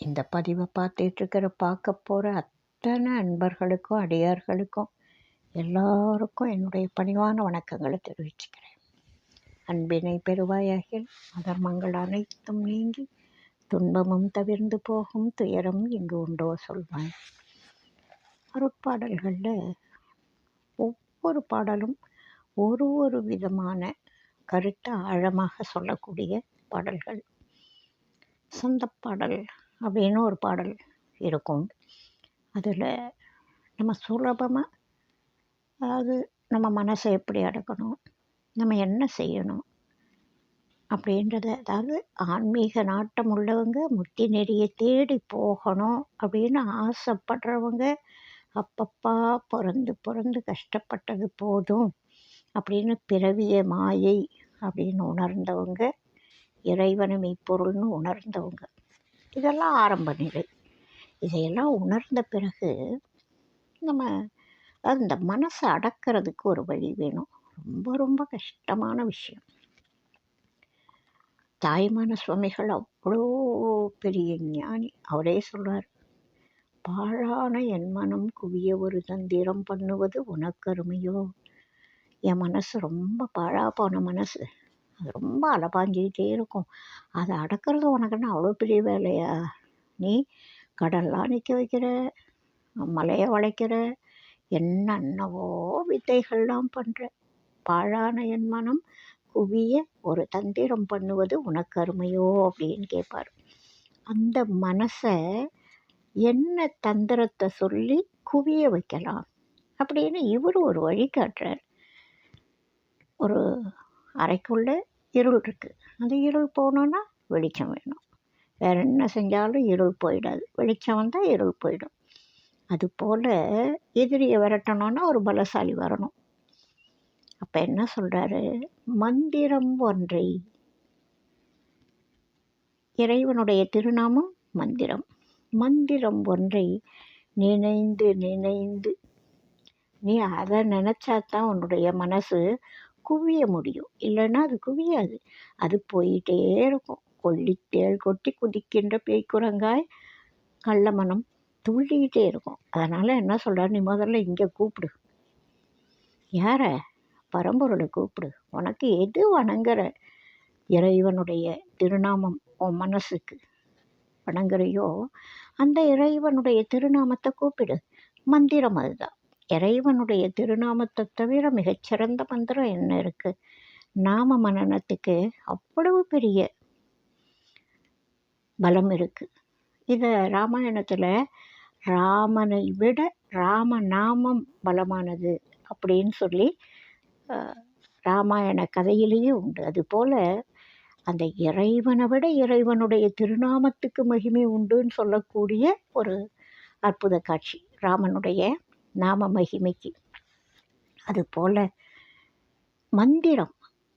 இந்த பதிவை பார்த்துட்ருக்கிற பார்க்க போகிற அத்தனை அன்பர்களுக்கும் அடியார்களுக்கும் எல்லாருக்கும் என்னுடைய பணிவான வணக்கங்களை தெரிவிச்சுக்கிறேன். அன்பினை பெறுவாயாகில் அதர்மங்கள் அனைத்தும் நீங்கி துன்பமும் தவிர்ந்து போகும் துயரம் இங்கு உண்டோ சொல்வான் அருட்பாடல்களில் ஒவ்வொரு பாடலும் ஒரு ஒரு விதமான கருத்தை ஆழமாக சொல்லக்கூடிய பாடல்கள். சொந்த பாடல் அப்படின்னு ஒரு பாடல் இருக்கும். அதில் நம்ம சுலபமாக அதாவது நம்ம மனசை எப்படி அடக்கணும் நம்ம என்ன செய்யணும் அப்படின்றத அதாவது ஆன்மீக நாட்டம் உள்ளவங்க முத்தி நெறியை தேடி போகணும் அப்படின்னு ஆசைப்படுறவங்க அப்பப்பா பிறந்து பிறந்து கஷ்டப்பட்டது போதும் அப்படின்னு பிறவிய மாயை அப்படின்னு உணர்ந்தவங்க இறைவனை மெய்ப்பொருள்னு உணர்ந்தவங்க. இதெல்லாம் ஆரம்ப நிலை. இதையெல்லாம் உணர்ந்த பிறகு நம்ம அந்த மனசை அடக்கிறதுக்கு ஒரு வழி வேணும். ரொம்ப ரொம்ப கஷ்டமான விஷயம். தாய்மான சுவாமிகள் அவ்வளோ பெரிய ஞானி. அவரே சொல்வார் பாழான என் மனம் குவிய ஒரு தந்திரம் பண்ணுவது உனக்கருமையோ? என் மனசு ரொம்ப பாழா போன மனசு. ரொம்ப அலபாஞ்சிக்கிட்டே இருக்கும். அதை அடக்கிறது உனக்குன்னு அவ்வளோ பெரிய வேலையா? நீ கடல்லாம் நிற்க வைக்கிற மலையை வளைக்கிற என்னென்னவோ வித்தைகள்லாம் பண்ணுற பாழான என் மனம் குவிய ஒரு தந்திரம் பண்ணுவது உனக்கு அருமையோ? அப்படின்னு கேட்பார் அந்த மனசை என்ன தந்திரத்தை சொல்லி குவிய வைக்கலாம் அப்படின்னு இவர் ஒரு வழி காட்டுறார். ஒரு அறைக்குள்ளே இருள் இருக்குது அந்த இருள் போகணுன்னா வெளிச்சம் வேணும். வேற என்ன செஞ்சாலும் இருள் போயிடாது. வெளிச்சம் வந்தால் இருள் போயிடும். அதுபோல் எதிரியை விரட்டணுன்னா ஒரு பலசாலி வரணும். அப்போ என்ன சொல்கிறாரு மந்திரம் ஒன்றை. இறைவனுடைய திருநாமம் மந்திரம். மந்திரம் ஒன்றை. நினைந்து நினைந்து. நீ அதை நினச்சா தான் உன்னுடைய மனசு குவிய முடியும். இல்லைன்னா அது குவியாது. அது போயிட்டே இருக்கும். கொல்லித்தேள் கொட்டி குதிக்கின்ற பேய்க்குரங்காய் கள்ள மனம் துள்ளிக்கிட்டே இருக்கும். அதனால் என்ன சொல்கிறார் நீ முதல்ல இங்கே கூப்பிடு. யாரை? பரம்பொருளை கூப்பிடு. உனக்கு எது வணங்குற? இறைவனுடைய திருநாமம் உன் மனசுக்கு வணங்குறையோ அந்த இறைவனுடைய திருநாமத்தை கூப்பிடு. மந்திரம் அதுதான். இறைவனுடைய திருநாமத்தை தவிர மிகச்சிறந்த மந்திரம் என்ன இருக்குது நாம மனநத்துக்கு அவ்வளவு பெரிய பலம் இருக்குது இதை ராமாயணத்தில் ராமனை விட ராம நாமம் பலமானது அப்படின்னு சொல்லி ராமாயண கதையிலேயே உண்டு. அதுபோல் அந்த இறைவனை விட இறைவனுடைய திருநாமத்துக்கு மகிமை உண்டுன்னு சொல்லக்கூடிய ஒரு அற்புத காட்சி. ராமனுடைய நாம மகிமைக்கு. அதுபோல் மந்திரம்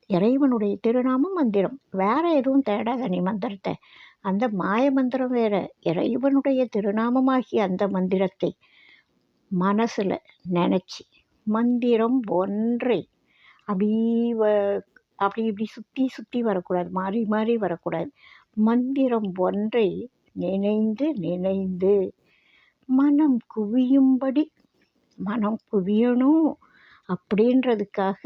இறைவனுடைய திருநாமம் மந்திரம். வேற எதுவும் தேடாத நீ மந்திரத்தை. அந்த மாய மந்திரம் வேற. இறைவனுடைய திருநாமமாகிய அந்த மந்திரத்தை மனசில் நினச்சி மந்திரம் ஒன்றை. அப்படி வ அப்படி இப்படி சுற்றி சுற்றி வரக்கூடாது. மாறி மாறி வரக்கூடாது. மந்திரம் ஒன்றை. நினைந்து நினைந்து மனம் குவியும்படி மனம் குவியணும் அப்படின்றதுக்காக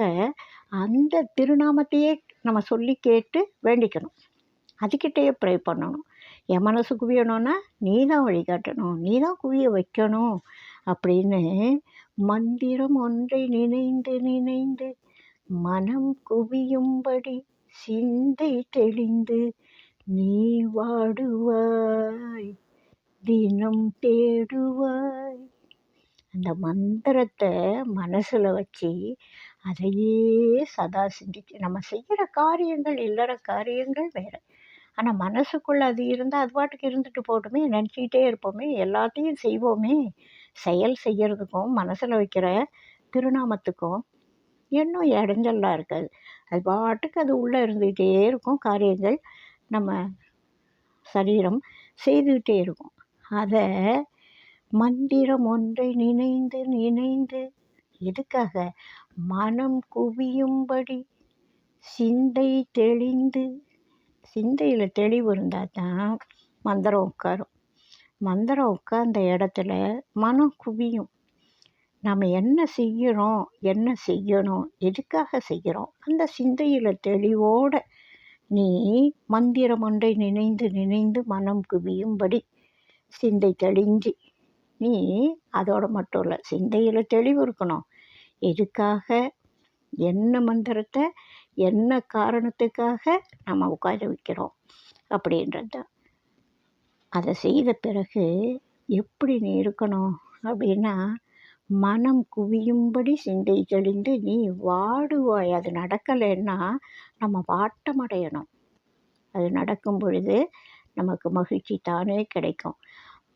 அந்த திருநாமத்தையே நம்ம சொல்லி கேட்டு வேண்டிக்கணும். அதுக்கிட்டேயே ப்ரே பண்ணணும். என் மனசு குவியணும்னா நீ தான் வழிகாட்டணும் நீ தான் குவிய வைக்கணும் அப்படின்னு மந்திரம் ஒன்றை நினைந்து நினைந்து மனம் குவியும்படி சிந்தை தெளிந்து நீ வாடுவாய் தினம் தேடுவாய். அந்த மந்திரத்தை மனசில் வச்சு அதையே சதா சிந்திச்சு நம்ம செய்கிற காரியங்கள் இல்லற காரியங்கள் வேறு. ஆனால் மனசுக்குள்ளே அது இருந்தால் அது பாட்டுக்கு இருந்துட்டு போட்டுமே நினச்சிக்கிட்டே இருப்போமே எல்லாத்தையும் செய்வோமே. செயல் செய்கிறதுக்கும் மனசில் வைக்கிற திருநாமத்துக்கும் இன்னும் இடைஞ்சல்லாம் இருக்காது. அது பாட்டுக்கு அது உள்ளே இருந்துக்கிட்டே இருக்கும் காரியங்கள் நம்ம சரீரம் செய்துக்கிட்டே இருக்கும். அதை மந்திரம் ஒன்றை நினைந்து நினைந்து எதுக்காக? மனம் குவியும்படி சிந்தை தெளிந்து சிந்தையில் தெளிவு இருந்தால் தான் மந்திரம் உட்காரும். மந்திரம் உட்கார்ந்த இடத்துல மனம் குவியும். நம்ம என்ன செய்கிறோம் என்ன செய்யணும் எதுக்காக செய்கிறோம் அந்த சிந்தையில் தெளிவோடு நீ மந்திரம் ஒன்றை நினைந்து நினைந்து மனம் குவியும்படி சிந்தை தெளிஞ்சு நீ அதோட மட்டும் இல்லை சிந்தையில் தெளிவு இருக்கணும். எதுக்காக? என்ன மந்திரத்தை? என்ன காரணத்துக்காக நம்ம உட்கார வைக்கிறோம்? அப்படின்றது. அதை செய்த பிறகு எப்படி நீ இருக்கணும்? அப்படின்னா மனம் குவியும்படி சிந்தை தெளிந்து நீ வாடுவாய். அது நடக்கலைன்னா நம்ம வாட்டமடையணும். அது நடக்கும் பொழுது நமக்கு மகிழ்ச்சி தானே கிடைக்கும்.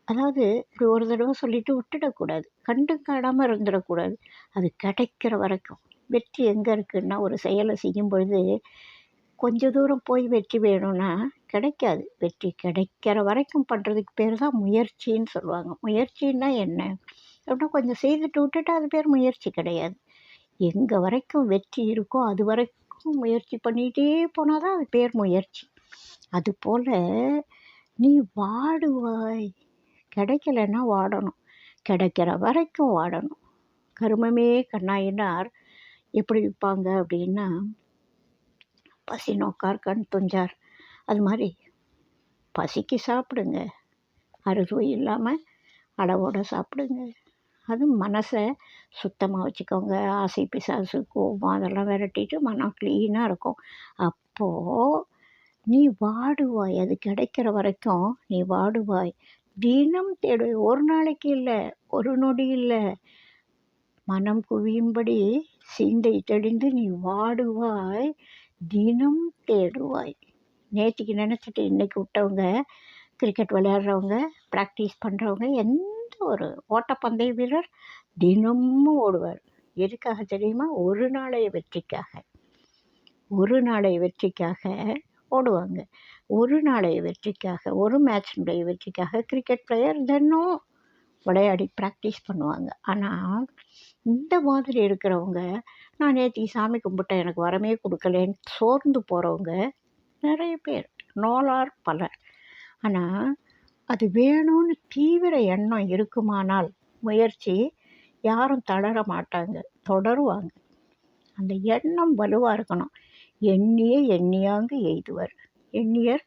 அதாவது இப்படி ஒரு தடவை சொல்லிட்டு விட்டுடக்கூடாது. கண்டு காடாமல் இருந்துடக்கூடாது. அது கிடைக்கிற வரைக்கும். வெற்றி எங்கே இருக்குன்னா ஒரு செயலை செய்யும் பொழுது கொஞ்சம் தூரம் போய் வெற்றி வேணும்னா கிடைக்காது. வெற்றி கிடைக்கிற வரைக்கும் பண்ணுறதுக்கு பேர் தான் முயற்சின்னு சொல்லுவாங்க. முயற்சின்னா என்ன? அப்படின்னா கொஞ்சம் செய்துட்டு விட்டுட்டு அது பேர் முயற்சி கிடையாது. எங்கே வரைக்கும் வெற்றி இருக்கோ அது வரைக்கும் முயற்சி பண்ணிகிட்டே போனால் தான் அது பேர் முயற்சி. அதுபோல் நீ வாடுவாய். கிடைக்கலன்னா வாடணும். கிடைக்கிற வரைக்கும் வாடணும். கருமமே கண்ணாயினார். எப்படி விற்பாங்க அப்படின்னா பசி நோக்கார் கண் துஞ்சார். அது மாதிரி பசிக்கு சாப்பிடுங்க. அறுசுவை இல்லாமல் அளவோடு சாப்பிடுங்க. அதுவும் மனசை சுத்தமாக வச்சுக்கோங்க. ஆசை பிசாசு கோபம் அதெல்லாம் விரட்டிட்டு மனம் க்ளீனாக இருக்கும். அப்போது நீ வாடுவாய். அது கிடைக்கிற வரைக்கும் நீ வாடுவாய். தினம் தேடு. ஒரு நாளைக்கு இல்லை ஒரு நொடி இல்லை. மனம் குவியும்படி சிந்தை தெளிந்து நீ வாடுவாய். தினம் தேடுவாய். நேற்றுக்கு நினச்சிட்டு இன்றைக்கி விட்டவங்க கிரிக்கெட் விளையாடுறவங்க ப்ராக்டிஸ் பண்ணுறவங்க எந்த ஒரு ஓட்டப்பந்தய வீரர் தினமும் ஓடுவார். எதுக்காக தெரியுமா? ஒரு நாளைய வெற்றிக்காக. ஒரு நாளைய வெற்றிக்காக போடுவாங்க. ஒரு நாளைய வெற்றிக்காக ஒரு மேட்சினுடைய வெற்றிக்காக கிரிக்கெட் பிளேயர் தினம் விளையாடி ப்ராக்டிஸ் பண்ணுவாங்க. ஆனால் இந்த மாதிரி இருக்கிறவங்க நான் நேற்று சாமி கும்பிட்டேன் எனக்கு வரமே கொடுக்கலேன்னு சோர்ந்து போகிறவங்க நிறைய பேர். நோலார் பலர். ஆனால் அது வேணும்னு தீவிர எண்ணம் இருக்குமானால் முயற்சி யாரும் தளர மாட்டாங்க தொடருவாங்க. அந்த எண்ணம் வலுவாக இருக்கணும். எண்ணிய எண்ணியாங்கு எய்துவர். எண்ணியர்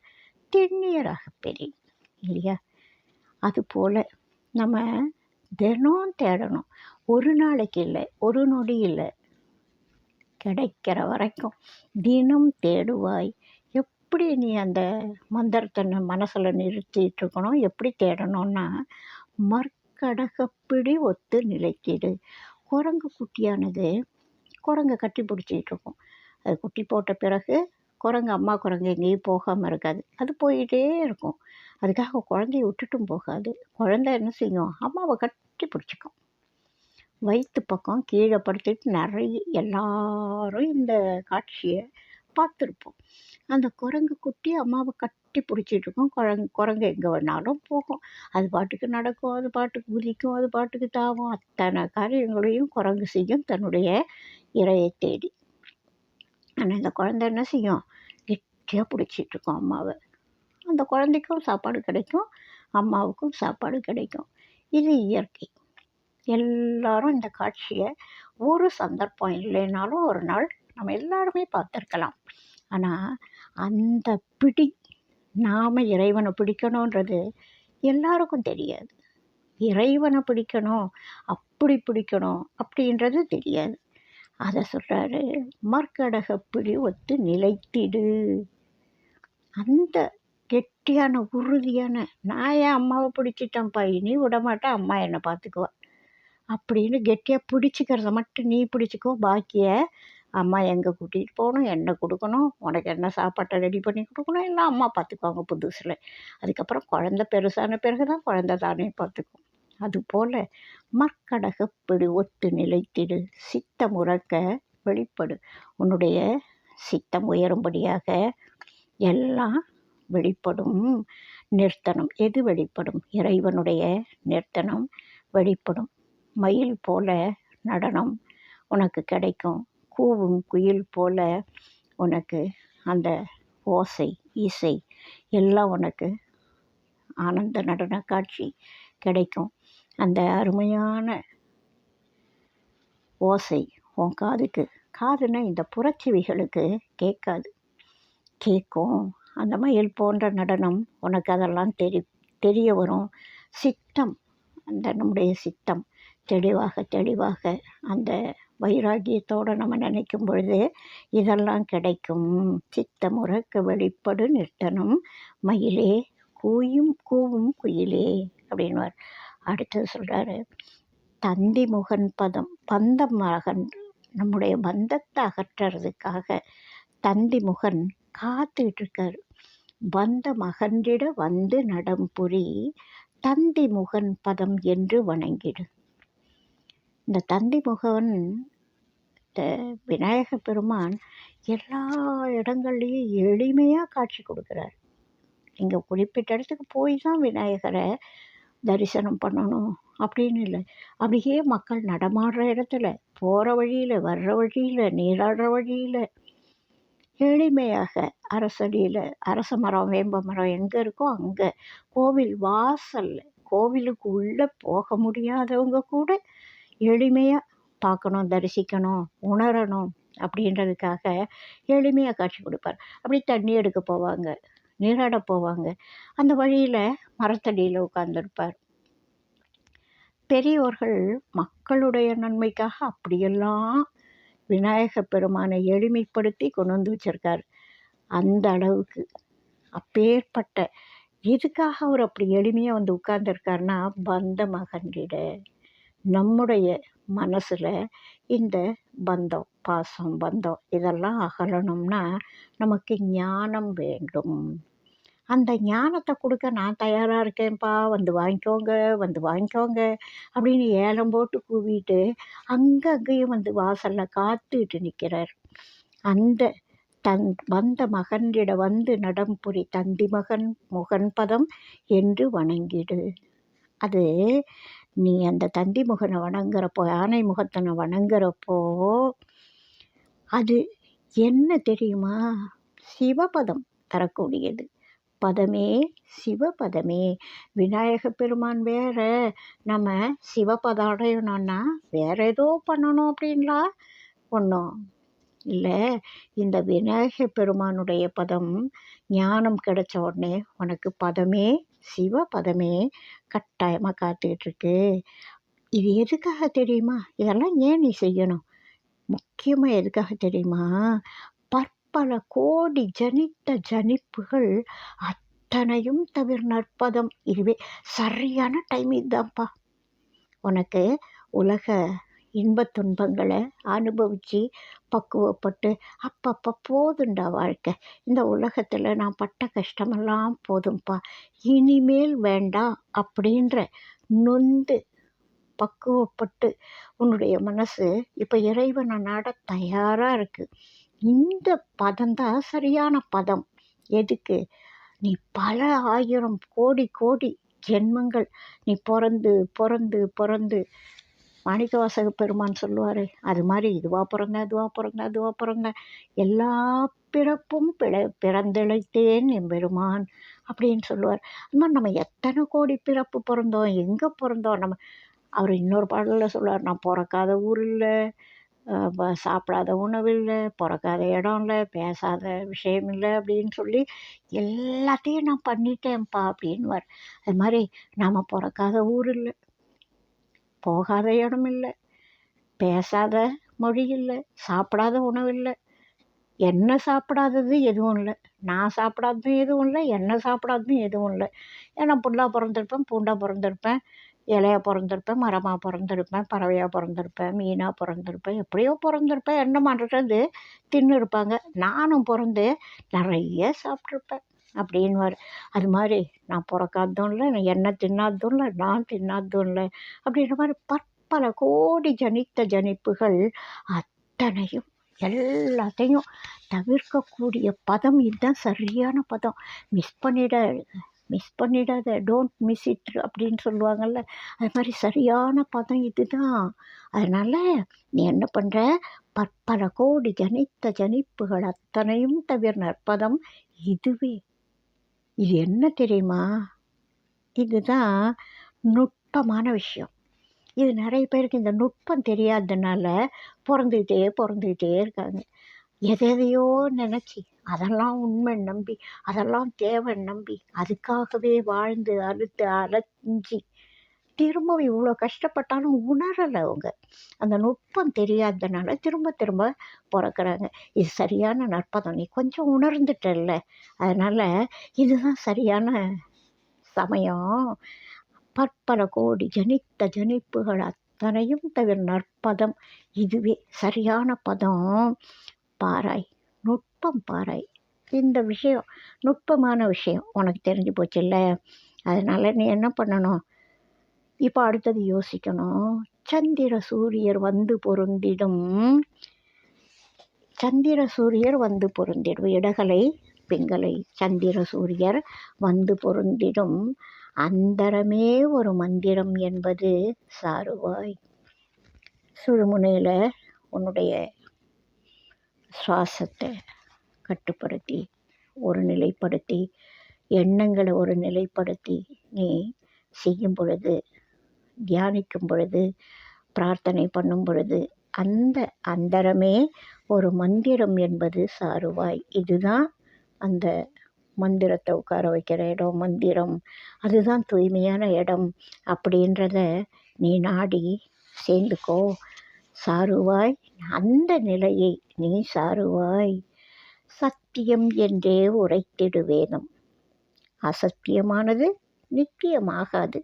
திண்ணியராக பெரிய இல்லையா? அதுபோல் நம்ம தினம் தேடணும். ஒரு நாளைக்கு இல்லை ஒரு நொடி இல்லை. கிடைக்கிற வரைக்கும் தினம் தேடுவாய். எப்படி நீ அந்த மந்திரத்தை மனசில் நிறுத்திட்டு இருக்கணும்? எப்படி தேடணும்னா மற்கடகப்பிடி ஒத்து நிலைத்திடு குரங்கு குட்டியானது குரங்கை கட்டி பிடிச்சிட்டு இருக்கும். அது குட்டி போட்ட பிறகு குரங்கு அம்மா குரங்கு எங்கேயும் போகாமல் இருக்காது. அது போயிட்டே இருக்கும். அதுக்காக குழந்தைய விட்டுட்டும் போகாது. குழந்த என்ன செய்யும்? அம்மாவை கட்டி பிடிச்சிக்கும். வயிற்று பக்கம் கீழே படுத்துட்டு நிறைய எல்லாரும் இந்த காட்சியை பார்த்துருப்போம். அந்த குரங்கு குட்டி அம்மாவை கட்டி பிடிச்சிட்டு இருக்கும். குரங்கு குரங்கு எங்கே வேணாலும் போகும். அது பாட்டுக்கு நடக்கும் அது பாட்டுக்கு குதிக்கும் அது பாட்டுக்கு தாவும். அத்தனை காரியங்களையும் குரங்கு செய்யும் தன்னுடைய இரையை தேடி. ஆனால் இந்த குழந்த என்ன செய்யும்? கெட்டியாக பிடிச்சிட்டு இருக்கும் அம்மாவை. அந்த குழந்தைக்கும் சாப்பாடு கிடைக்கும் அம்மாவுக்கும் சாப்பாடு கிடைக்கும். இது இயற்கை. எல்லாரும் இந்த காட்சியை ஒரு சந்தர்ப்பம் இல்லைனாலும் ஒரு நாள் நம்ம எல்லாருமே பார்த்துருக்கலாம். ஆனால் அந்த பிடி நாம் இறைவனை பிடிக்கணுன்றது எல்லாருக்கும் தெரியாது. இறைவனை பிடிக்கணும் அப்படி பிடிக்கணும் அப்படின்றது தெரியாது. அதை சொல்கிறாரு மார்க்கடக பிடி ஒத்து நிலைத்திடு. அந்த கெட்டியான உறுதியான நான் என் அம்மாவை பிடிச்சிட்டேன்ப்பா இனி விடமாட்டேன் அம்மா என்னை பார்த்துக்குவா. அப்படின்னு கெட்டியாக பிடிச்சிக்கிறத மட்டும் நீ பிடிச்சிக்கோ பாக்கியை அம்மா எங்கே கூட்டிகிட்டு போகணும் என்ன கொடுக்கணும் உனக்கு என்ன சாப்பாட்டை ரெடி பண்ணி கொடுக்கணும் எல்லாம் அம்மா பார்த்துக்குவாங்க புதுசில். அதுக்கப்புறம் குழந்த பெருசான பிறகு தான் குழந்த தானே பார்த்துக்கும். அதுபோல் மற்கடகப்பிடி ஒத்து நிலைத்திடு சித்தம் உறக்க வெளிப்படு. உன்னுடைய சித்தம் உயரும்படியாக எல்லாம் வெளிப்படும். நிறுத்தனம் எது வெளிப்படும்? இறைவனுடைய நிறுத்தனம் வெளிப்படும். மயில் போல நடனம் உனக்கு கிடைக்கும். கூவும் குயில் போல உனக்கு அந்த ஓசை இசை எல்லாம் உனக்கு ஆனந்த நடன காட்சி கிடைக்கும். அந்த அருமையான ஓசை உன் காதுக்கு. காதுன்னா இந்த புறச்சிவிகளுக்கு கேட்காது. கேட்கும். அந்த மயில் போன்ற நடனம் உனக்கு அதெல்லாம் தெரி தெரிய வரும். சித்தம். அந்த நம்முடைய சித்தம். தெளிவாக தெளிவாக அந்த வைராகியத்தோடு நம்ம நினைக்கும் பொழுது இதெல்லாம் கிடைக்கும். சித்தமுறக்கு வெளிப்படு நிறுத்தனம் மயிலே கூயும் கூவும் குயிலே அப்படின்வார் அடுத்தது சொல்கிறாரு தந்தி முகன் பதம் பந்தம் மகன் நம்முடைய பந்தத்தை அகற்றுறதுக்காக தந்தி முகன் காத்துக்கிட்டு இருக்கார் வந்த அகன்றிட வந்து நடம்புரி தந்தி முகன் பதம் என்று வணங்கிடு. இந்த தந்தி முகன் இந்த விநாயக பெருமான் எல்லா இடங்கள்லையும் எளிமையாக காட்சி கொடுக்குறார். இங்கே குறிப்பிட்ட இடத்துக்கு போய் தான் விநாயகரை தரிசனம் பண்ணணும். அப்படின்னு இல்லை. அப்படியே மக்கள் நடமாடுற இடத்துல போகிற வழியில் வர்ற வழியில் நீராடுற வழியில் எளிமையாக அரசடியில் அரச மரம் வேம்ப மரம் எங்கே இருக்கோ அங்கே கோவில் வாசலில் கோவிலுக்கு உள்ளே போக முடியாதவங்க கூட எளிமையாக பார்க்கணும் தரிசிக்கணும் உணரணும் அப்படின்றதுக்காக எளிமையாக காட்சி கொடுப்பார். அப்படி தண்ணி எடுக்க போவாங்க. நீராட போவாங்க. அந்த வழியில் மரத்தடியில் உட்காந்துருப்பார் பெரியோர்கள் மக்களுடைய நன்மைக்காக அப்படியெல்லாம் விநாயக பெருமானை எளிமைப்படுத்தி கொண்டு வந்து வச்சுருக்கார். அந்த அளவுக்கு அப்பேற்பட்ட எதுக்காக அவர் அப்படி எளிமையாக வந்து உட்கார்ந்துருக்காருன்னா பந்த மகன்கிட நம்முடைய மனசில் இந்த பந்தம் பாசம் பந்தம் இதெல்லாம் அகலணும்னா நமக்கு ஞானம் வேண்டும். அந்த ஞானத்தை கொடுக்க நான் தயாராக இருக்கேன்ப்பா வந்து வாங்கிக்கோங்க வந்து வாங்கிக்கோங்க அப்படின்னு ஏலம் போட்டு கூவிட்டு அங்கே அங்கேயும் வந்து வாசலில் காத்துக்கிட்டு நிற்கிறார் அந்த தன் வந்த மகனிட வந்து நடம்புரி தந்தி மகன் முகன் பதம் என்று வணங்கிடு. அது நீ அந்த தந்தி முகனை வணங்குறப்போ யானை முகத்தனை வணங்குறப்போ அது என்ன தெரியுமா? சிவபதம் தரக்கூடியது. பதமே சிவபதமே. விநாயக பெருமான் வேற. நம்ம சிவபதம் அடையணும்னா வேற ஏதோ பண்ணணும் அப்படின்லாம் ஒன்றும் இல்லை. இந்த விநாயக பெருமானுடைய பதம் ஞானம் கிடைச்ச உடனே உனக்கு பதமே சிவபதமே கட்டாயமாக காத்துக்கிட்டு இருக்கு இது எதுக்காக தெரியுமா? இதெல்லாம் ஏன் நீ செய்யணும்? முக்கியமாக எதுக்காக தெரியுமா? பற்பல கோடி ஜனித்த ஜனிப்புகள் அத்தனையும் தவிர நற்பதம். இதுவே சரியான டைம் இதுதான்ப்பா உனக்கு உலக இன்பத் துன்பங்களை அனுபவித்து பக்குவப்பட்டு அப்பப்போ போதுண்டா வாழ்க்கை. இந்த உலகத்தில் நான் பட்ட கஷ்டமெல்லாம் போதும்ப்பா இனிமேல் வேண்டாம் அப்படின்ற நொந்து பக்குவப்பட்டு உன்னுடைய மனசு இப்போ இறைவனை நாட தயாராக இருக்குது இந்த பதம் தான் சரியான பதம். எதுக்கு? நீ பல ஆயிரம் கோடி கோடி ஜென்மங்கள் நீ பிறந்து பிறந்து பிறந்து மாணிக்கவாசக பெருமான் சொல்லுவார் அது மாதிரி இதுவாக பிறங்க அதுவாக பிறங்க அதுவாக பிறங்க எல்லா பிறப்பும் பிழ பிறந்தெழைத்தேன் என் பெருமான் அப்படின்னு சொல்லுவார். அது மாதிரி நம்ம எத்தனை கோடி பிறப்பு பிறந்தோம் எங்கே பிறந்தோம் நம்ம அவர் இன்னொரு பாடலில் சொல்லுவார் நான் பிறக்காத ஊர் இல்லை சாப்பிடாத உணவு இல்லை பிறக்காத இடம் இல்லை பேசாத விஷயம் இல்லை அப்படின்னு சொல்லி எல்லாத்தையும் நான் பண்ணிட்டேன்ப்பா அப்படின்வார் அது மாதிரி நாம் பிறக்காத ஊர் இல்லை போகாத இடம் இல்லை பேசாத மொழி இல்லை சாப்பிடாத உணவு இல்லை என்ன சாப்பிடாதது எதுவும் இல்லை. நான் சாப்பிடாததும் எதுவும் இல்லை. என்ன சாப்பிடாததும் எதுவும் இல்லை. ஏன்னா புல்லாக பிறந்திருப்பேன் பூண்டாக பிறந்திருப்பேன் இலையாக பிறந்திருப்பேன் மரமாக பிறந்திருப்பேன் பறவையாக பிறந்திருப்பேன் மீனாக பிறந்திருப்பேன் எப்படியோ பிறந்திருப்பேன். என்ன பண்ணுறது தின்னு இருப்பாங்க நானும் பிறந்து நிறைய சாப்பிட்ருப்பேன் அப்படின்வார் அது மாதிரி நான் பிறக்காததும் இல்லை நான் என்ன தின்னாததும் இல்லை நான் தின்னாததும் இல்லை அப்படின்ற மாதிரி பற்பல கோடி ஜனித்த ஜனிப்புகள் அத்தனையும் எல்லாத்தையும் தவிர்க்கக்கூடிய பதம் இதுதான் சரியான பதம். மிஸ் பண்ணிட மிஸ் பண்ணிடாத டோன்ட் மிஸ் இட் அப்படின்னு சொல்லுவாங்கள்ல அது மாதிரி சரியான பதம் இதுதான். அதனால் நீ என்ன பண்ணுற பற்பல கோடி ஜனித்த ஜனிப்புகள் அத்தனையும் தவிர நற்பதம் இதுவே. இது என்ன தெரியுமா? இதுதான் நுட்பமான விஷயம். இது நிறைய பேருக்கு இந்த நுட்பம் தெரியாததுனால பிறந்துக்கிட்டே பிறந்துக்கிட்டே இருக்காங்க. எதையோ நினச்சி அதெல்லாம் உண்மை நம்பி அதெல்லாம் தேவை நம்பி அதுக்காகவே வாழ்ந்து அழுத்து அலைஞ்சி திரும்பவும் இவ்வளோ கஷ்டப்பட்டாலும் உணரலை அவங்க. அந்த நுட்பம் தெரியாததுனால திரும்ப திரும்ப பிறக்கிறாங்க. இது சரியான நற்பதம். நீ கொஞ்சம் உணர்ந்துட்டல்ல. அதனால் இதுதான் சரியான சமயம். பற்பல கோடி ஜனித்த ஜனிப்புகள் அத்தனையும் தவிர நற்பதம் இதுவே. சரியான பதம். பாராய். நுட்பம் பாராய். இந்த விஷயம் நுட்பமான விஷயம் உனக்கு தெரிஞ்சு போச்சுல்ல. அதனால் நீ என்ன பண்ணணும்? இப்போ அடுத்தது யோசிக்கணும். சந்திர சூரியர் வந்து பொருந்திடும். சந்திர சூரியர் வந்து பொருந்திடும். இடகலை பெண்களை சந்திர சூரியர் வந்து பொருந்திடும். அந்தரமே ஒரு மந்திரம் என்பது சாருவாய். சுழுமுனையில் உன்னுடைய சுவாசத்தை கட்டுப்படுத்தி ஒரு நிலைப்படுத்தி எண்ணங்களை ஒரு நிலைப்படுத்தி நீ செய்யும் பொழுது தியானிக்கும் பொழுது பிரார்த்தனை பண்ணும் பொழுது அந்த அந்தரமே ஒரு மந்திரம் என்பது சாருவாய். இதுதான் அந்த மந்திரத்தை உட்கார வைக்கிற இடம் மந்திரம். அதுதான் தூய்மையான இடம் அப்படின்றத நீ நாடி சேர்ந்துக்கோ. சாருவாய் அந்த நிலையை நீ சாருவாய். சத்தியம் என்றே உரைத்திடு வேதம் அசத்தியமானது நித்தியமாகாது.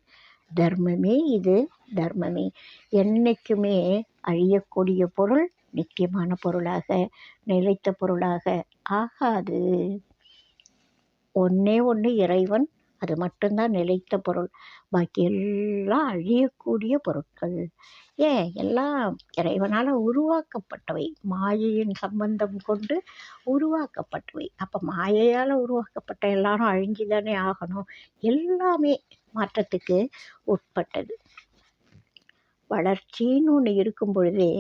தர்மமே இது தர்மமே. என்றைக்குமே அழியக்கூடிய பொருள் நித்தியமான பொருளாக நிலைத்த பொருளாக ஆகாது. ஒன்றே ஒன்று இறைவன் அது மட்டும்தான் நிலைத்த பொருள். பாக்கி எல்லாம் அழியக்கூடிய பொருட்கள். ஏன்? எல்லாம் இறைவனால் உருவாக்கப்பட்டவை. மாயையின் சம்பந்தம் கொண்டு உருவாக்கப்பட்டவை. அப்போ மாயையால் உருவாக்கப்பட்ட எல்லாரும் அழிஞ்சு தானே ஆகணும்? எல்லாமே மாற்றத்துக்கு உட்பட்டது. வளர்ச்சின்னு ஒன்று இருக்கும் பொழுதே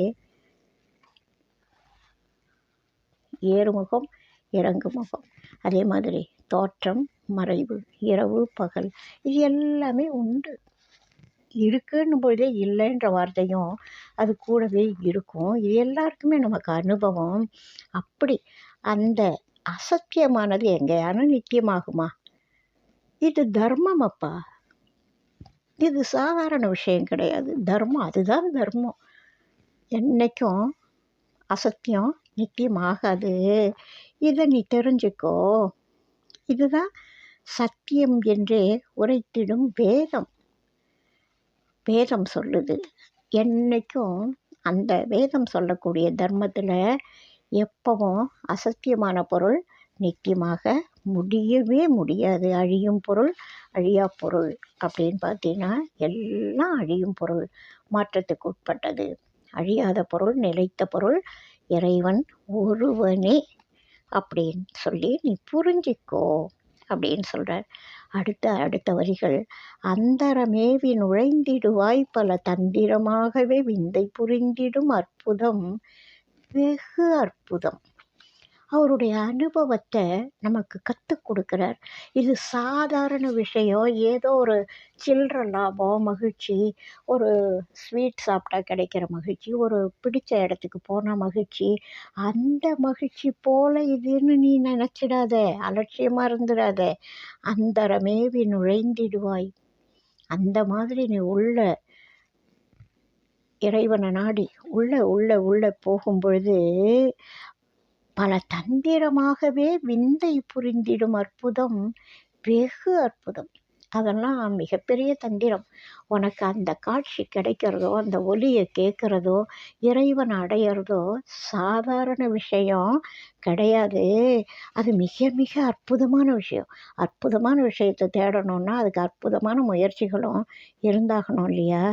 ஏறுமுகம் இறங்குமுகம். அதே மாதிரி தோற்றம் மறைவு இரவு பகல் இது எல்லாமே உண்டு. இருக்குன்னும் பொழுதே இல்லைன்ற வார்த்தையும் அது கூடவே இருக்கும். இது எல்லாருக்குமே நமக்கு அனுபவம். அப்படி அந்த அசத்தியமானது எங்கேயான நித்தியமாகுமா இது தர்மம் அப்பா. இது சாதாரண விஷயம் கிடையாது. தர்மம் அதுதான் தர்மம். என்றைக்கும் அசத்தியம் நித்தியமாகாது இதை நீ தெரிஞ்சுக்கோ. இதுதான் சத்தியம் என்றே உரைத்திடும் வேதம். வேதம் சொல்லுது. என்றைக்கும் அந்த வேதம் சொல்லக்கூடிய தர்மத்தில் எப்பவும் அசத்தியமான பொருள் நித்தியமாக முடியவே முடியாது. அழியும் பொருள் அழியா பொருள் அப்படின்னு பார்த்தீங்கன்னா எல்லாம் அழியும் பொருள் மாற்றத்துக்கு உட்பட்டது. அழியாத பொருள் நிலைத்த பொருள் இறைவன் ஒருவனே அப்படின்னு சொல்லி நீ புரிஞ்சிக்கோ அப்படின்னு சொல்கிறார் அடுத்த அடுத்த வரிகள். அந்தரமேவி நுழைந்திடுவாய் பல தந்திரமாகவே விந்தை புரிந்திடும் அற்புதம் வெகு அற்புதம். அவருடைய அனுபவத்தை நமக்கு கற்றுக் கொடுக்குறார். இது சாதாரண விஷயம் ஏதோ ஒரு சில்லற லாபம் மகிழ்ச்சி ஒரு ஸ்வீட் சாப்பிட்டா கிடைக்கிற மகிழ்ச்சி ஒரு பிடிச்ச இடத்துக்கு போனால் மகிழ்ச்சி அந்த மகிழ்ச்சி போல் இதுன்னு நீ நினச்சிடாத அலட்சியமாக இருந்துடாத. அந்தரமேவி நுழைந்திடுவாய். அந்த மாதிரி நீ உள்ள இறைவனை நாடி உள்ள உள்ள உள்ள போகும் பொழுது பல தந்திரமாகவே விந்தை புரிந்திடும் அற்புதம் வெகு அற்புதம். அதெல்லாம் மிகப்பெரிய தந்திரம். உனக்கு அந்த காட்சி கிடைக்கிறதோ அந்த ஒலியை கேட்குறதோ இறைவன் அடையிறதோ சாதாரண விஷயம் கிடையாது. அது மிக மிக அற்புதமான விஷயம். அற்புதமான விஷயத்தை தேடணுன்னா அதுக்கு அற்புதமான முயற்சிகளும் இருந்தாகணும் இல்லையா?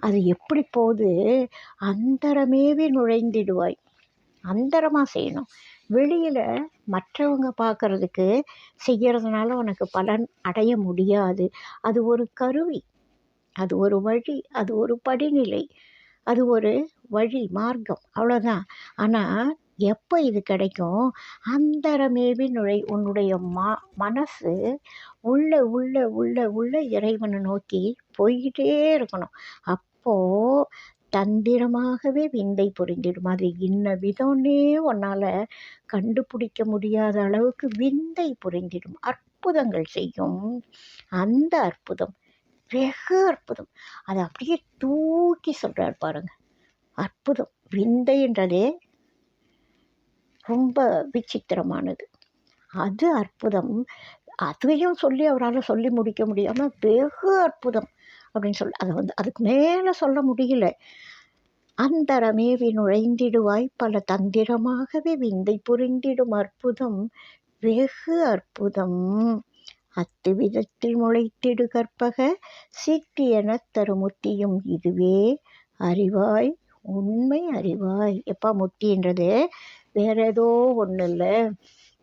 அது எப்படி போகுது? அந்தரமேவே நுழைந்திடுவாய். அந்தரமாக செய்யணும். வெளியில் மற்றவங்க பார்க்குறதுக்கு செய்கிறதுனால உனக்கு பலன் அடைய முடியாது. அது ஒரு கருவி அது ஒரு வழி அது ஒரு படிநிலை அது ஒரு வழி மார்க்கம். அவ்வளோதான் ஆனால் எப்போ இது கிடைக்கும்? அந்தரமேவி நுழை உன்னுடைய மா மனசு உள்ள உள்ள உள்ள உள்ள இறைவனை நோக்கி போய்கிட்டே இருக்கணும். அப்போது தந்திரமாகவே விந்தை புரிந்திடும். அது இன்ன விதம்னே உன்னால் கண்டுபிடிக்க முடியாத அளவுக்கு விந்தை புரிந்திடும். அற்புதங்கள் செய்யும். அந்த அற்புதம் வெகு அற்புதம். அதை அப்படியே தூக்கி சொல்கிறார் பாருங்க. அற்புதம் விந்தைன்றதே ரொம்ப விசித்திரமானது. அது அற்புதம். அதையும் சொல்லி அவரால் சொல்லி முடிக்க முடியாமல் வெகு அற்புதம். அப்படின்னு சொல்லி அதை வந்து அதுக்கு மேலே சொல்ல முடியல. அந்தரமேவி நுழைந்திடுவாய் பல தந்திரமாகவே விந்தை புரிந்திடும் அற்புதம் வெகு அற்புதம். அத்து விதத்தில் முளைத்திடு கற்பக சீக்கி என தரு தருமுத்தியும் இதுவே. அறிவாய் உண்மை அறிவாய். எப்பா முத்தின்றது வேற ஏதோ ஒன்றும் இல்லை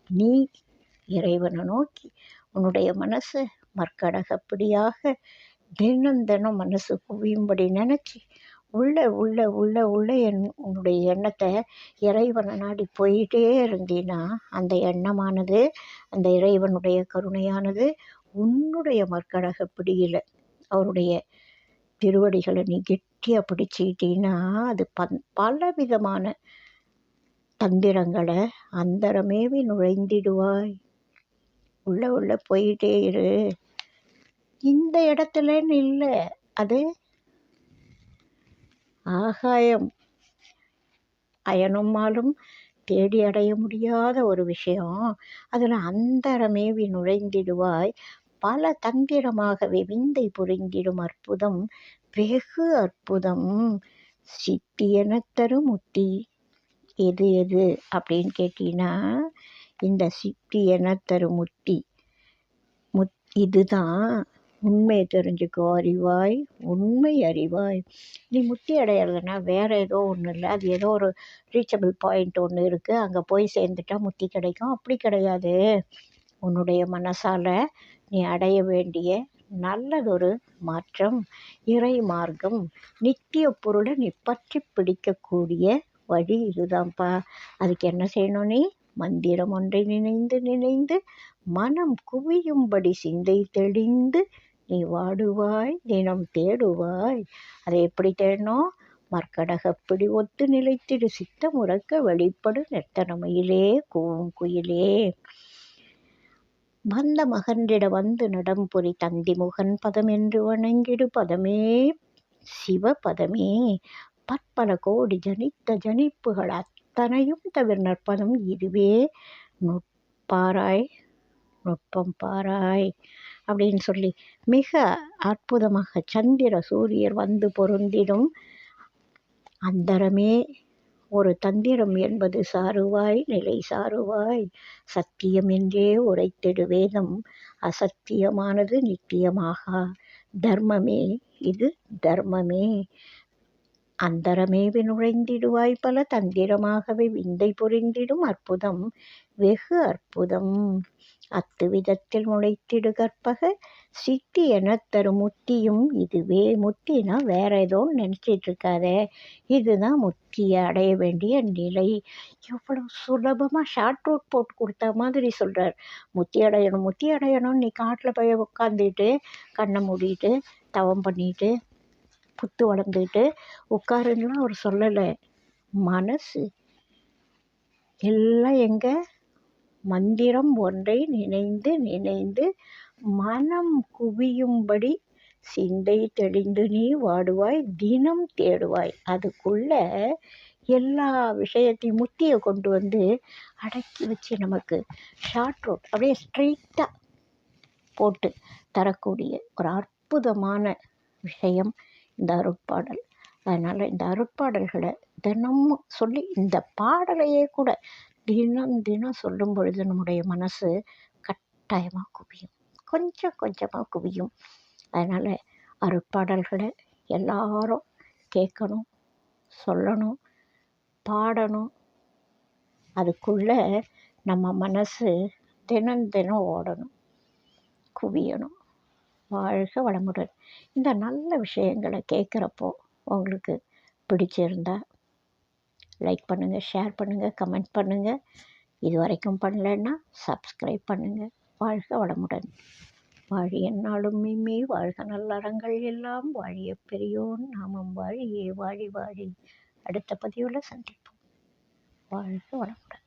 நீ இறைவனை நோக்கி உன்னுடைய மனசை மற்கடகப்படியாக தினம் தினம் மனசு குவியும்படி நினச்சி உள்ள உள்ள உள்ள உள்ள என் உன்னுடைய எண்ணத்தை இறைவனை நாடி போயிட்டே இருந்தீன்னா அந்த எண்ணமானது அந்த இறைவனுடைய கருணையானது உன்னுடைய மற்கடக பிடியில் அவருடைய திருவடிகளை நீ கெட்டியாக பிடிச்சிக்கிட்டீன்னா அது பன் பல விதமான தந்திரங்களை அந்தரமேவி நுழைந்திடுவாய். உள்ள உள்ள போயிட்டே இரு. இந்த இடத்துலன்னு இல்லை அது ஆகாயம். அயனும்மாலும் தேடி அடைய முடியாத ஒரு விஷயம். அதில் அந்தரமேவி நுழைந்திடுவாய். பல தந்திரமாகவே விந்தை புரிந்திடும் அற்புதம். வெகு அற்புதம். சித்தி என தரும் முத்தி. எது எது? அப்படின்னு கேட்டீங்கன்னா இந்த சித்தி என தரும் முத்தி. முத் இதுதான். உண்மையை தெரிஞ்சுக்கோ அறிவாய் உண்மை அறிவாய். நீ முத்தி அடையிறதுனா வேறு ஏதோ ஒன்றும் இல்லை. அது ஏதோ ஒரு ரீச்சபிள் பாயிண்ட் ஒன்று இருக்குது அங்கே போய் சேர்ந்துட்டா முத்தி கிடைக்கும். அப்படி கிடையாது. உன்னுடைய மனசால் நீ அடைய வேண்டிய நல்லதொரு மாற்றம் இறை மார்க்கம் நித்திய பொருளை நீ பற்றி பிடிக்கக்கூடிய வழி இதுதான்ப்பா. அதுக்கு என்ன செய்யணும் நீ? மந்திரம் ஒன்றை நினைந்து நினைந்து மனம் குவியும்படி சிந்தை தெளிந்து நீ வாடுவாய் தினம் தேடுவாய். அதை எப்படி தேடணும்? மர்க்கடகப்படி ஒத்து நிலைத்திடு சித்தம் உறக்க வெளிப்படு நெத்தனமையிலே கூவும் குயிலே. வந்த மகன்றிட வந்து நடம்புரி தந்தி முகன் பதம் என்று வணங்கிடு பதமே சிவ பதமே. பற்பல கோடி ஜனித்த ஜனிப்புகள் அத்தனையும் தவிர நற்பதம் இதுவே. நுட்பாராய் நுட்பம் பாராய் அப்படின்னு சொல்லி மிக அற்புதமாக சந்திர சூரியர் வந்து பொருந்திடும். அந்தரமே ஒரு தந்திரம் என்பது சாருவாய் நிலை சாருவாய். சத்தியம் என்றே உரைத்திடு வேதம் அசத்தியமானது நித்தியமாகா. தர்மமே இது தர்மமே. அந்தரமேவி நுழைந்திடுவாய் பல தந்திரமாகவே விந்தை புரிந்திடும் அற்புதம் வெகு அற்புதம். அத்து விதத்தில் முளைத்திடு கற்பக சித்தி எனத் தரும் முத்தியும் இதுவே. முத்தினா வேற ஏதோ நினச்சிட்டு இருக்காத இதுதான் முத்தியை அடைய வேண்டிய நிலை. எவ்வளோ சுலபமாக ஷார்ட் ரூட் போட்டு கொடுத்த மாதிரி சொல்கிறார் முத்தி அடையணும் முத்தி அடையணும் நீ காட்டில் போய் உட்காந்துட்டு கண்ணை மூடிட்டு தவம் பண்ணிட்டு புத்து வளர்ந்துட்டு உட்காருன்னா அவர் சொல்லலை. மனசு. எல்லாம் எங்கே? மந்திரம் ஒன்றை நினைந்து நினைந்து மனம் குவியும்படி சிந்தை தெளிந்து நீ வாடுவாய் தினம் தேடுவாய். அதுக்குள்ள எல்லா விஷயத்தையும் முத்தியை கொண்டு வந்து அடக்கி வச்சு நமக்கு ஷார்ட் ரோட் அப்படியே ஸ்ட்ரெயிட்டாக போட்டு தரக்கூடிய ஒரு அற்புதமான விஷயம் இந்த அருட்பாடல். அதனால் இந்த அருட்பாடல்களை தினமும் சொல்லி இந்த பாடலையே கூட தினம் தினம் சொல்லும் பொழுது நம்முடைய மனசு கட்டாயமாக குவியும். கொஞ்சம் கொஞ்சமாக குவியும். அதனால் அருட்பாடல்களை எல்லாரும் கேட்கணும் சொல்லணும் பாடணும். அதுக்குள்ளே நம்ம மனசு தினம் தினம் ஓடணும் குவியணும். வாழ்க வளமுடன். இந்த நல்ல விஷயங்களை கேட்குறப்போ உங்களுக்கு பிடிச்சிருந்தா லைக் பண்ணுங்கள் ஷேர் பண்ணுங்கள் கமெண்ட் பண்ணுங்கள் இது வரைக்கும் பண்ணலைன்னா சப்ஸ்கிரைப் பண்ணுங்கள் வாழ்க வளமுடன். வாழிய நாளும் மீமே வாழ்க நல்லறங்கள் எல்லாம். வாழிய பெரியோன் நாமம் வாழியே. வாழி வாழி. அடுத்த பதிவில் சந்திப்போம். வாழ்க வளமுடன்.